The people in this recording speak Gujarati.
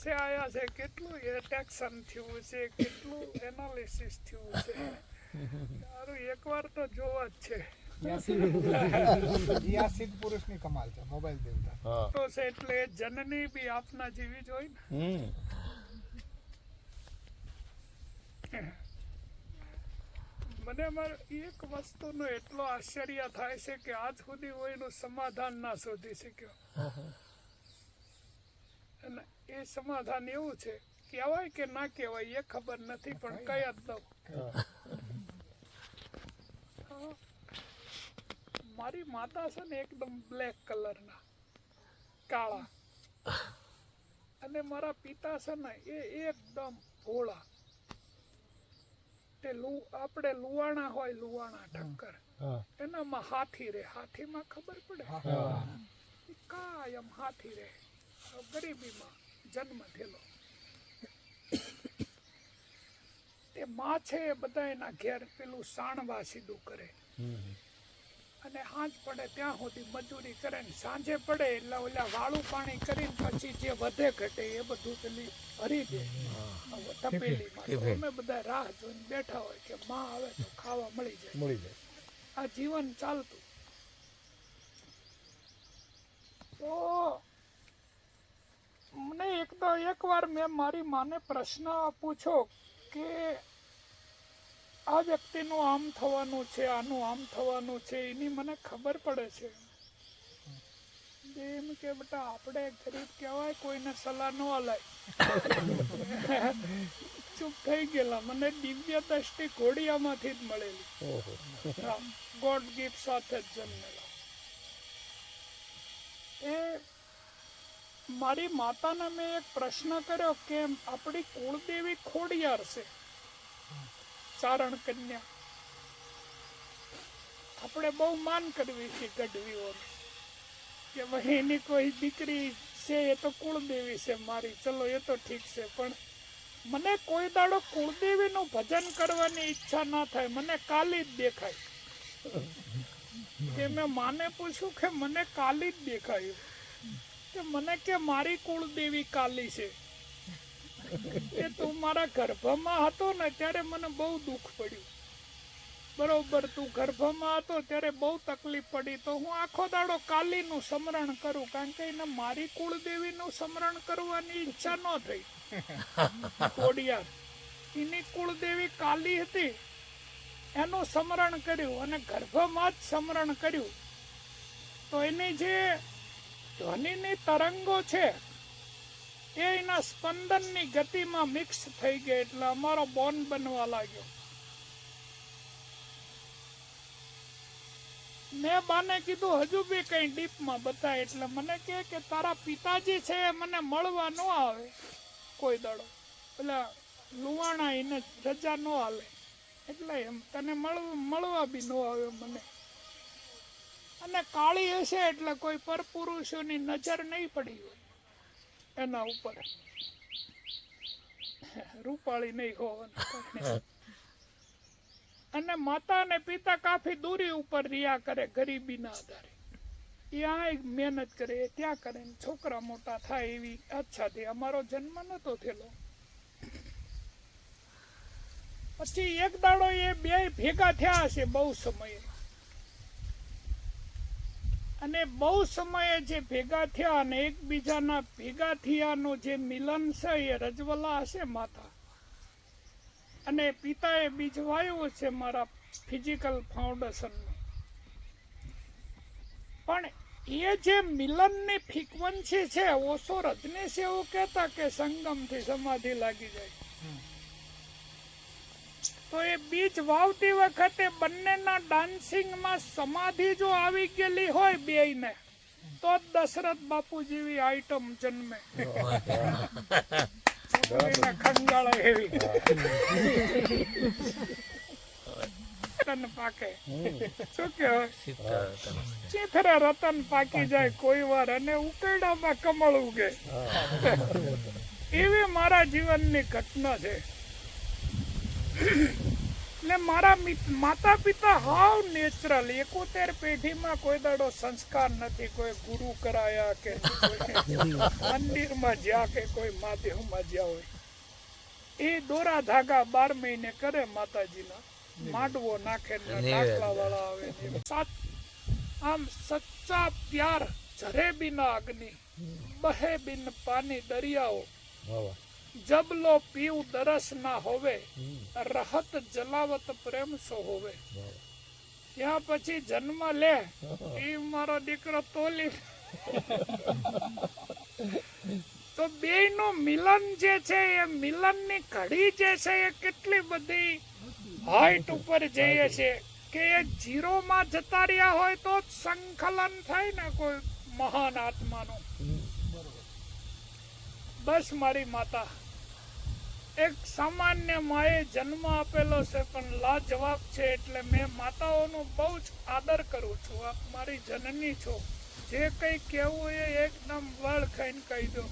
પાસે આયા છે કેટલું એટેક્શન થયું છે કેટલું એનાલિસિસ થયું છે સારું એકવાર તો જોવા જ છે યાસીન પુરુષની કમાલ છે મોબાઈલ દેવતા. તો છે એટલે જનની બી આપના જેવી જ હોય ને. મને મારે એક વસ્તુનો એટલો આશ્ચર્ય થાય છે કે આજ સુધી હું એનું સમાધાન ના શોધી શક્યો. એ સમાધાન એવું છે? કહેવાય કે ના કહેવાય એ ખબર નથી પણ કયા જ દઉં. મારી માતા છે ને એકદમ બ્લેક કલરના કાળા. અને મારા પિતા છે ને એ એકદમ ભોળા. તે લુ આપણે લુવાણા હોય લુવાણા ઠક્કર. એનામાં હાથી રે હાથીમાં ખબર પડે? કાયમ હાથી રે ગરીબીમાં. જન્મ થયેલો. તે માં છે એ બધા એના ઘેર પેલું સાણવા સીધું કરે. અને હાંજ પડે ત્યાં સુધી મજૂરી કરે ને સાંજે પડે એટલે ઓલા વાળું પાણી કરીને પછી જે વધે ઘટે એ બધું પેલી હરી દે. તપેલી અમે બધા રાહ જોઈને બેઠા હોય કે માં આવે તો ખાવા મળી જાય. મળી જાય. આ જીવન ચાલતું. તો મને એક તો એકવાર મેં મારી માને પ્રશ્ન પૂછો કે આ વ્યક્તિનું આમ થવાનું છે આનું આમ થવાનું છે એની મને ખબર પડે છે. એમ કે બેટા આપણે ગરીબ કહેવાય કોઈને સલાહ ન અલાય. ચૂપ થઈ ગયેલા. મને દિવ્ય દ્રષ્ટિ ઘોડિયામાંથી જ મળેલી. ગોડ ગિફ્ટ સાથે જ જન્મેલા. એ મારી માતાને મેં એક પ્રશ્ન કર્યો કે આપણી કુળદેવી ખોડિયાર છે. ચારણ કન્યા. આપણે બહુ માન કરવી છે ગઢવીઓને. કે ભાઈ એની કોઈ દીકરી છે એ તો કુળદેવી છે મારી. ચલો એ તો ઠીક છે, પણ મને કોઈ દાડો કુળદેવીનું ભજન કરવાની ઈચ્છા ના થાય. મને કાલી જ દેખાય. કે મેં માને પૂછ્યું કે મને કાલી જ દેખાયું. કે મને કે મારી કુળદેવી કાલી છે. કે તું મારા ગર્ભમાં હતો ને ત્યારે મને બહુ દુઃખ પડ્યું. બરોબર, તું ગર્ભમાં હતો ત્યારે બહુ તકલીફ પડી. તો હું આખો દાડો કાલીનું સ્મરણ કરું, કારણ કે એને મારી કુળદેવીનું સ્મરણ કરવાની ઈચ્છા ન થઈ. કોડિયાર એની કુળદેવી કાલી હતી. એનું સ્મરણ કર્યું અને ગર્ભમાં જ સ્મરણ કર્યું. તો એની જે ધ્વનિની તરંગો છે. એ એના સ્પંદનની ગતિમાં મિક્સ થઈ ગઈ એટલે અમારો બોન બનવા લાગ્યો. મેં બાને કીધું, હજુ બી કઈ ડીપમાં બતાય. એટલે મને કહે કે, તારા પિતાજી છે એ મને મળવા ન આવે. કોઈ દાડો. એટલે લુવાણા એને રજા ન હાલે એટલે એમ, તને મળવા મળવા બી ન આવે મને. અને કાળી હશે એટલે કોઈ પરપુરુષોની નજર નહીં પડી હોય. એના ઉપર. રૂપાળી નહીં હોવાનું અને માતા અને પિતા કાફી દૂરી ઉપર રહ્યા કરે ગરીબીના આધારે. ત્યાં મહેનત કરે ત્યાં કરે છોકરા મોટા થાય એવી અચ્છાથી અમારો જન્મ નતો થયેલો. પછી એક દાડો એ બે ભેગા થયા હશે બહુ સમયે. અને બહુ સમયે જે ભેગા થયા અને એકબીજાના ભેગા થયાનું જે મિલન છે એ રજવલા હશે માતા. અને પિતાએ બીજવાયું છે મારા ફિઝિકલ ફાઉન્ડેશનનું પણ એ જે મિલનની ફ્રીક્વન્સી છે ઓછો રજનીશ એવું કહેતા કે સંગમથી સમાધિ લાગી જાય. તો એ બીજ વાવતી વખતે બંનેના ડાન્સિંગમાં સમાધિ જો આવી ગયેલી હોય બેયને તો જ દશરથ બાપુ જેવી આઈટમ જન્મે એને એવી. રતન પાકે. શું કહેવાય ચીથરા રતન પાકી જાય કોઈ વાર અને ઉકેડામાં કમળ ઉગે. એવી મારા જીવનની ઘટના છે. એટલે મારા માતા પિતા હાવ નેચરલ એકોતેર પેઢીમાં કોઈ દાડો સંસ્કાર નથી કોઈ ગુરુ કરાયા કે મંદિરમાં જ્યાં કે કોઈ માધ્યમમાં જ્યાં હોય. એ દોરા ધાગા બાર મહિને કરે માતાજીના. માંડવો નાખે ડાકલા વાળા આવે સાત આમ સચ્ચા પ્યાર ઝરે બિના અગ્નિ બહે બિન પાની દરિયાઓ. જબ લો પીવ દરસ ના હોવે રહત જલાવત પ્રેમ સો હોવે ત્યાં પછી જન્મ લે એ મારો દીકરો તોલી તો બે નું મિલન જે છે એ મિલનની ઘડી જે છે એ કેટલી બધી હાઈટ ઉપર જઈએ છે કે એ જીરો માં જતા રહ્યા હોય તો સંકલન થાય ને કોઈ મહાન આત્માનું બસ મારી માતા. એક સામાન્ય માએ જન્મ આપેલો છે, પણ લાજવાબ છે એટલે મેં માતાઓનો બહુ જ આદર કરું છું. આપ મારી જનની છો. જે કંઈ કહેવું એ એકદમ વળ ખાઈને કહી દો.